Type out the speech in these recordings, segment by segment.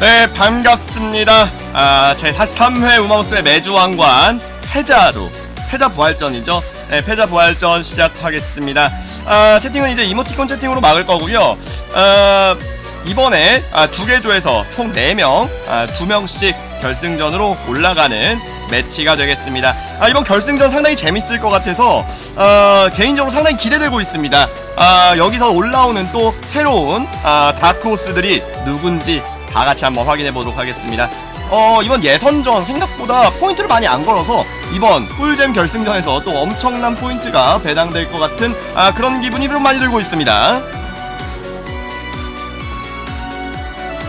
네, 반갑습니다. 아, 제 43회 우마우스의 매주왕관 패자로, 패자 부활전이죠. 네, 패자 부활전 시작하겠습니다. 아, 채팅은 이제 이모티콘 채팅으로 막을 거고요. 아, 이번에 아, 두개 조에서 총 4명, 아, 2명씩 결승전으로 올라가는 매치가 되겠습니다. 아, 이번 결승전 상당히 재밌을 것 같아서 어, 개인적으로 상당히 기대되고 있습니다. 아, 여기서 올라오는 또 새로운 아, 다크호스들이 누군지 다 같이 한번 확인해 보도록 하겠습니다. 어, 이번 예선전 생각보다 포인트를 많이 안 걸어서 이번 꿀잼 결승전에서 또 엄청난 포인트가 배당될 것 같은 아, 그런 기분이 좀 많이 들고 있습니다.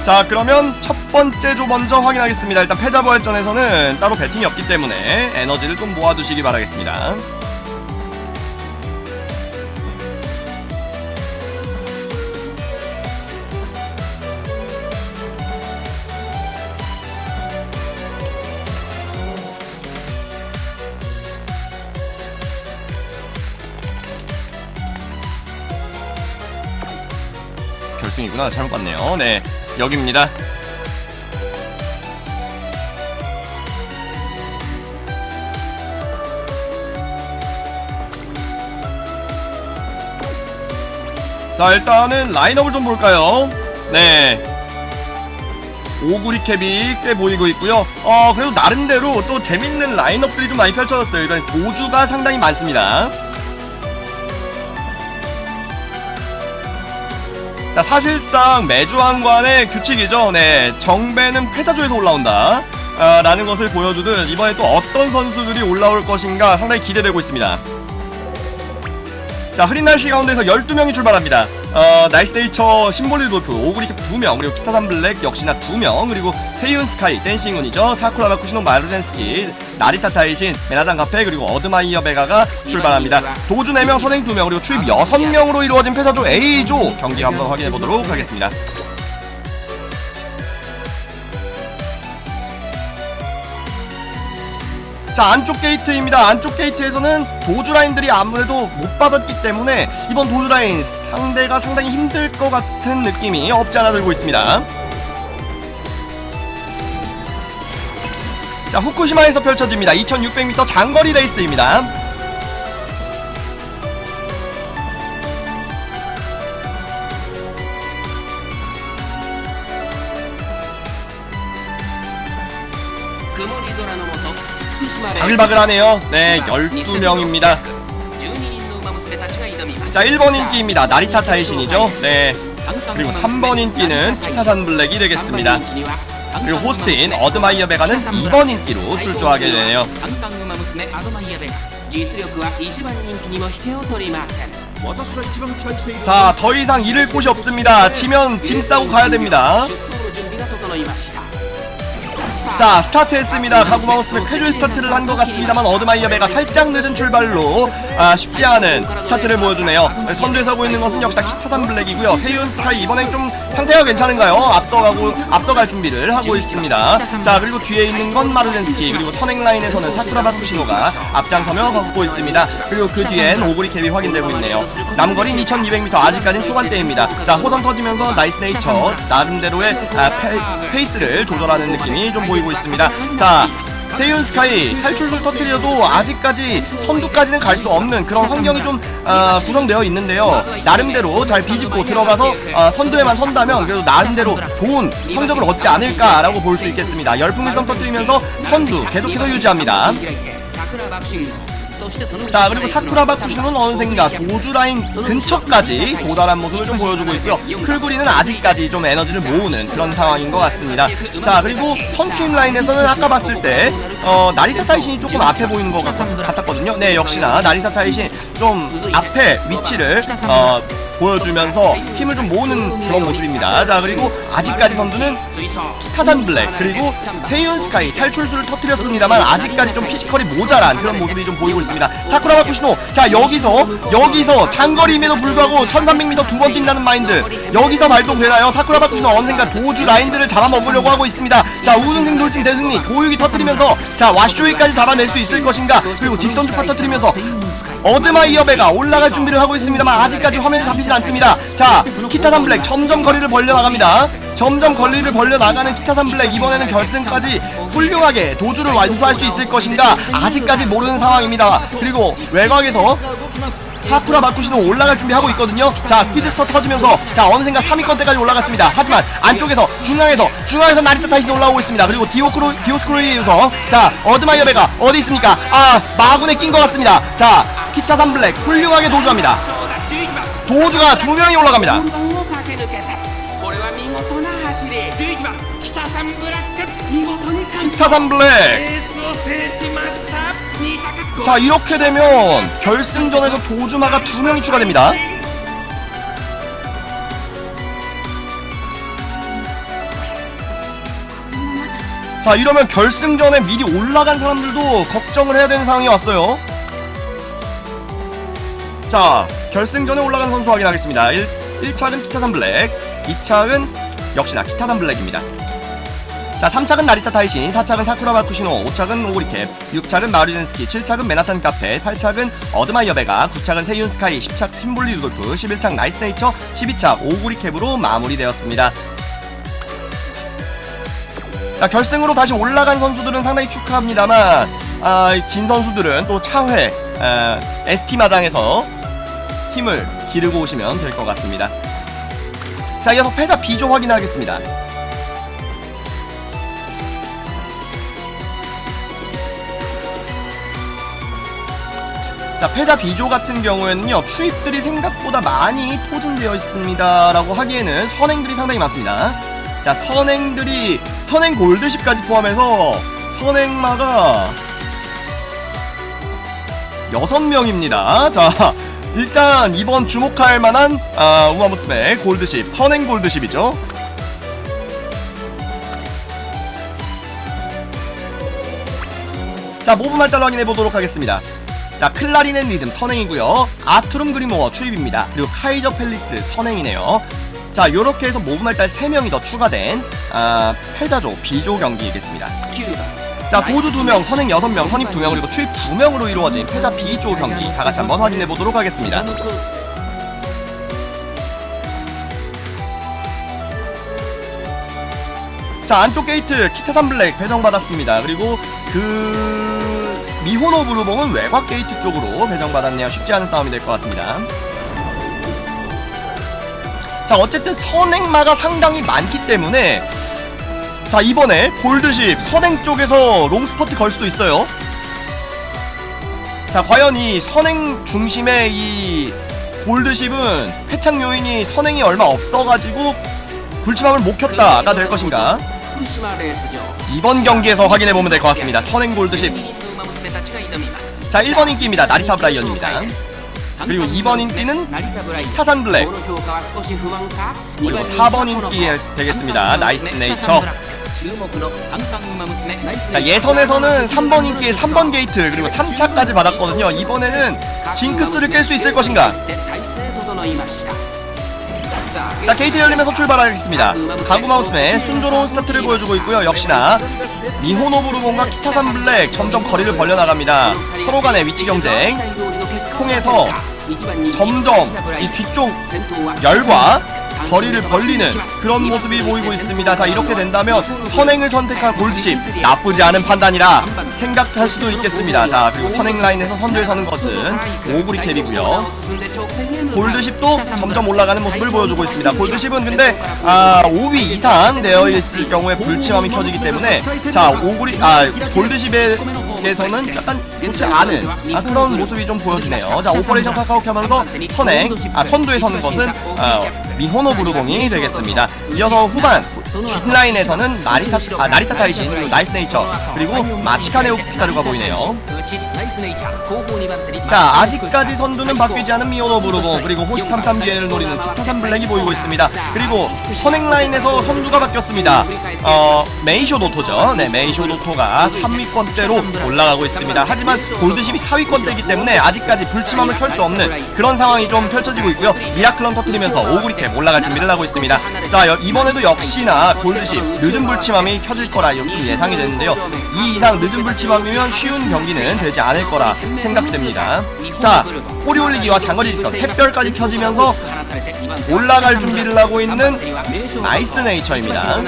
자 그러면 첫 번째 조 먼저 확인하겠습니다 일단 패자부활전에서는 따로 배팅이 없기 때문에 에너지를 좀 모아두시기 바라겠습니다 결승이구나. 잘못 봤네요. 네. 여기입니다. 자 일단은 라인업을 좀 볼까요? 네. 오구리 캡이 꽤 보이고 있고요. 어 그래도 나름대로 또 재밌는 라인업들이 좀 많이 펼쳐졌어요. 일단 도주가 상당히 많습니다 자, 사실상 매주왕관의 규칙이죠. 네, 정배는 패자조에서 올라온다. 아, 라는 것을 보여주듯 이번에 또 어떤 선수들이 올라올 것인가 상당히 기대되고 있습니다. 자, 흐린 날씨 가운데서 12명이 출발합니다. 어, 나이스데이처 심볼리 돌프, 오그리캡 2명, 그리고 키타산 블랙 역시나 2명, 그리고 세이운 스카이, 댄싱운이죠. 사쿠라바 쿠시노 마르젠스키, 나리타 타이신, 메나단 카페, 그리고 어드마이어 베가가 출발합니다. 도주 4명, 선행 2명, 그리고 출입 6명으로 이루어진 패사조 A조 경기 한번 확인해 보도록 하겠습니다. 자 안쪽 게이트입니다. 안쪽 게이트에서는 도주 라인들이 아무래도 못 받았기 때문에 이번 도주 라인 상대가 상당히 힘들 것 같은 느낌이 없지 않아 들고 있습니다. 자 후쿠시마에서 펼쳐집니다. 2600m 장거리 레이스입니다 바글바글 하네요. 네, 12명입니다. 자, 1번 인기입니다. 나리타 타이신이죠. 네. 그리고 3번 인기는 치타산 블랙이 되겠습니다. 그리고 호스트인 어드마이어 베가는 2번 인기로 출조하게 되네요. 자, 더 이상 잃을 곳이 없습니다. 치면 짐 싸고 가야 됩니다. 자 스타트했습니다. 가구마우스의 쾌줄 스타트를 한 것 같습니다만 어드마이어베가 살짝 늦은 출발로 아, 쉽지 않은 스타트를 보여주네요. 선두에 서고 있는 것은 역시 다 키타산 블랙이고요. 세이온 스카이 이번엔 좀 상태가 괜찮은가요? 앞서가고 앞서갈 준비를 하고 있습니다. 자 그리고 뒤에 있는 건 마르젠스키 그리고 선행 라인에서는 사쿠라바 쿠시노가 앞장서며 걷고 있습니다. 그리고 그 뒤엔 오구리 캡이 확인되고 있네요. 남거리는 2200m 아직까지는 초반대입니다. 자 호선 터지면서 나이스 네이처 나름대로의 아, 페, 페이스를 조절하는 느낌이 좀 보이고 보이고 있습니다. 자, 세윤 스카이 탈출술 터뜨려도 아직까지 선두까지는 갈 수 없는 그런 환경이 좀 어, 구성되어 있는데요. 나름대로 잘 비집고 들어가서 어, 선두에만 선다면 그래도 나름대로 좋은 성적을 얻지 않을까라고 볼 수 있겠습니다. 열풍을 선 터뜨리면서 선두 계속해서 유지합니다. 자 그리고 사쿠라바 쿠시노는 어느샌가 도주 라인 근처까지 도달한 모습을 좀 보여주고 있고요. 클구리는 아직까지 좀 에너지를 모으는 그런 상황인 것 같습니다. 자 그리고 선추임 라인에서는 아까 봤을 때 어, 나리타 타이신이 조금 앞에 보이는 것 같, 같았거든요. 네 역시나 나리타 타이신 좀 앞에 위치를 어, 보여주면서 힘을 좀 모으는 그런 모습입니다. 자 그리고 아직까지 선두는 타산 블랙 그리고 세이온 스카이 탈출수를 터뜨렸습니다만 아직까지 좀 피지컬이 모자란 그런 모습이 좀 보이고 있습니다. 사쿠라바 쿠시노 자 여기서 여기서 장거리임에도 불구하고 1300m 두 번 뛴다는 마인드. 여기서 발동되나요? 사쿠라바 쿠시노 언젠가 도주 라인들을 잡아먹으려고 하고 있습니다. 자 우승승 돌진 대승리 고유기 터뜨리면서 자 와쇼이까지 잡아낼 수 있을 것인가? 그리고 직선 주파 터뜨리면서 어드마이어베가 올라갈 준비를 하고 있습니다만 아직까지 화면에 잡히지 쉽진 않습니다. 자, 키타산 블랙 점점 거리를 벌려 나갑니다. 점점 거리를 벌려 나가는 키타산 블랙 이번에는 결승까지 훌륭하게 도주를 완수할 수 있을 것인가 아직까지 모르는 상황입니다. 그리고 외곽에서 사쿠라 마쿠시노 올라갈 준비하고 있거든요. 자, 스피드스터 터지면서 자, 어느샌가 3위권 대까지 올라갔습니다. 하지만 안쪽에서 중앙에서 중앙에서 나리타 타이신이 올라오고 있습니다. 그리고 디오크로 디오스크로에 이어서 자, 어드마이어베가 어디 있습니까? 아, 마군에 낀 것 같습니다. 자, 키타산 블랙 훌륭하게 도주합니다. 도주가 두 명이 올라갑니다. 키타산 블랙 자 이렇게 되면 결승전에서 도주마가 두 명이 추가됩니다. 자 이러면 결승전에 미리 올라간 사람들도 걱정을 해야 되는 상황이 왔어요. 자 결승전에 올라간 선수 확인하겠습니다. 1, 1차는 키타산 블랙, 2차는 역시나 키타산 블랙입니다. 자, 3착은 나리타 타이신, 4착은 사쿠라 마쿠시노, 5착은 오리캡, 6착은 마루젠스키, 7착은 메나탄 카페, 8착은 어드마이어 베가, 9착은 세이온 스카이, 10착 심볼리 루돌프, 11착 나이스 네이처, 12착 오구리캡으로 마무리되었습니다. 자, 결승으로 다시 올라간 선수들은 상당히 축하합니다만, 아, 진 선수들은 또 차회, 아, ST 마장에서 힘을 기르고 오시면 될 것 같습니다. 자, 이어서 패자 B조 확인하겠습니다. 자, 패자 B조 같은 경우에는요, 추입들이 생각보다 많이 포진되어 있습니다. 라고 하기에는 선행들이 상당히 많습니다. 자, 선행들이, 선행 골드십까지 포함해서 선행마가 6명입니다. 자, 일단 이번 주목할 만한, 아, 우마무스메 골드십, 선행 골드십이죠. 자, 모브 말달로 확인해 보도록 하겠습니다. 자, 클라리넷 리듬 선행이고요. 아투름 그리모어 추입입니다. 그리고 카이저 펠리스 선행이네요. 자, 요렇게 해서 모브 말달 3명이 더 추가된 아, 패자조 B조 경기이겠습니다. 9番 자, 도주 2명, 선행 6명, 선입 2명, 그리고 추입 2명으로 이루어진 패자 B조 경기 다 같이 한번 확인해 보도록 하겠습니다. 자, 안쪽 게이트 키타산 블랙 배정받았습니다. 그리고 그 미호노 브루봉은 외곽 게이트 쪽으로 배정받았네요. 쉽지 않은 싸움이 될 것 같습니다. 자, 어쨌든 선행마가 상당히 많기 때문에 자, 이번에 골드십 선행 쪽에서 롱스퍼트 걸 수도 있어요. 자 과연 이 선행 중심의 이 골드십은 패착 요인이 선행이 얼마 없어가지고 굴침함을 못 켰다가 될 것인가? 이번 경기에서 확인해보면 될 것 같습니다. 선행 골드십. 자 1번 인기입니다. 나리타 브라이언입니다. 그리고 2번 인기는 타산 블랙. 그리고 4번 인기 되겠습니다. 나이스 네이처. 자, 예선에서는 3번 인기에 3번 게이트 그리고 3차까지 받았거든요. 이번에는 징크스를 깰 수 있을 것인가? 자, 게이트 열리면서 출발하겠습니다. 가구마우스의 순조로운 스타트를 보여주고 있고요. 역시나 미호노부르몬과 키타산 블랙 점점 거리를 벌려 나갑니다. 서로 간의 위치 경쟁 통해서 점점 이 뒤쪽 열과 거리를 벌리는 그런 모습이 보이고 있습니다. 자 이렇게 된다면 선행을 선택한 골드십 나쁘지 않은 판단이라 생각할 수도 있겠습니다. 자 그리고 선행 라인에서 선두에 서는 것은 오구리 캡이고요. 골드십도 점점 올라가는 모습을 보여주고 있습니다. 골드십은 근데 아 5위 이상 되어 있을 경우에 불침함이 켜지기 때문에 자 오구리 아 골드십에서는 약간 좋지 않은 아, 그런 모습이 좀 보여주네요. 자 오퍼레이션 카카오 켜면서 선행 아 선두에 서는 것은 아, 미호노 부르봉이 되겠습니다. 이어서 후반 뒷라인에서는 나리타 아, 나리타 타이신 나이스 네이처 그리고 마치카네오 키타루가 보이네요. 자 아직까지 선두는 바뀌지 않은 미호노 부르봉 그리고 호시탐탐 기회를 노리는 키타산 블랙이 보이고 있습니다. 그리고 선행 라인에서 선두가 바뀌었습니다. 어 메이쇼 노토죠. 네 메이쇼 노토가 3위권대로 올라가고 있습니다. 하지만 골드십이 4위권대이기 때문에 아직까지 불침함을 켤 수 없는 그런 상황이 좀 펼쳐지고 있고요. 미라클런 터뜨리면서 오그리 캡 올라갈 준비를 하고 있습니다. 자 여- 이번에도 역시나 골드십 늦은 불침함이 켜질 거라 좀 예상이 되는데요. 이 이상 늦은 불침함이면 쉬운 경기는 되지 않을 거라 생각됩니다. 자 꼬리 올리기와 장거리 직선 샛별까지 켜지면서 올라갈 준비를 하고 있는 나이스 네이처입니다.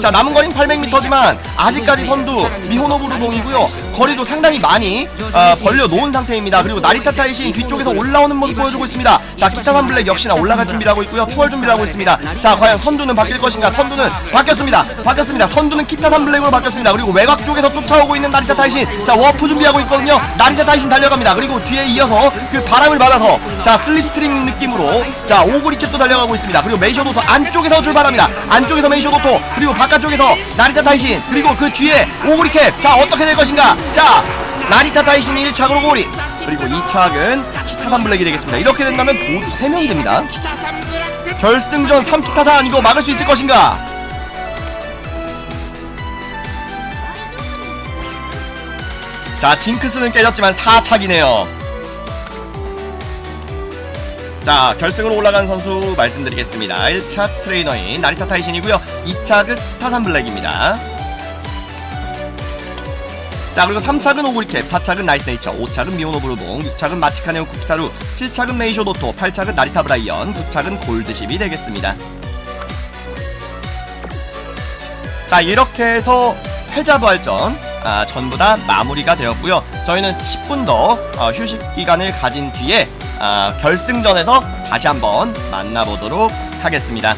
자 남은 거리는 800m지만 아직까지 선두 미호노부루 동이고요. 거리도 상당히 많이 어, 벌려 놓은 상태입니다. 그리고 나리타 타이신 뒤쪽에서 올라오는 모습 보여주고 있습니다. 자 키타산 블랙 역시나 올라갈 준비를 하고 있고요. 추월 준비를 하고 있습니다. 자 과연 선두는 바뀔 것인가? 선두는 바뀌었습니다. 바뀌었습니다. 선두는 키타산 블랙으로 바뀌었습니다. 그리고 외곽 쪽에서 쫓아오고 있는 나리타 타이신. 자 워프 준비하고 있거든요. 나리타 타이신 달려갑니다. 그리고 뒤에 이어서 그 바람을 받아서 자 슬립스트링 느낌으로 자 오 코리캡도 달려가고 있습니다. 그리고 메이셔도토 안쪽에서 출발합니다. 안쪽에서 메이셔도토 그리고 바깥쪽에서 나리타 타이신 그리고 그 뒤에 오고리캡 자 어떻게 될 것인가 자 나리타 타이신이 1착으로 고리 그리고 2차는 키타산 블랙이 되겠습니다. 이렇게 된다면 모두 3명이 됩니다. 결승전 3키타산 이거 막을 수 있을 것인가 자 징크스는 깨졌지만 4차기네요 자 결승으로 올라간 선수 말씀드리겠습니다. 1착 트레이너인 나리타 타이신이고요. 2착은 키타산 블랙입니다. 자 그리고 3착은 오구리캡 4착은 나이스 네이처 5착은 미오노 브루동 6착은 마치카네오 쿠키타루 7착은 메이쇼 도토 8착은 나리타 브라이언 9착은 골드십이 되겠습니다. 자 이렇게 해서 패자 부활전 아, 전부 다 마무리가 되었고요. 저희는 10분 더 어, 휴식 기간을 가진 뒤에 아, 결승전에서 다시 한번 만나보도록 하겠습니다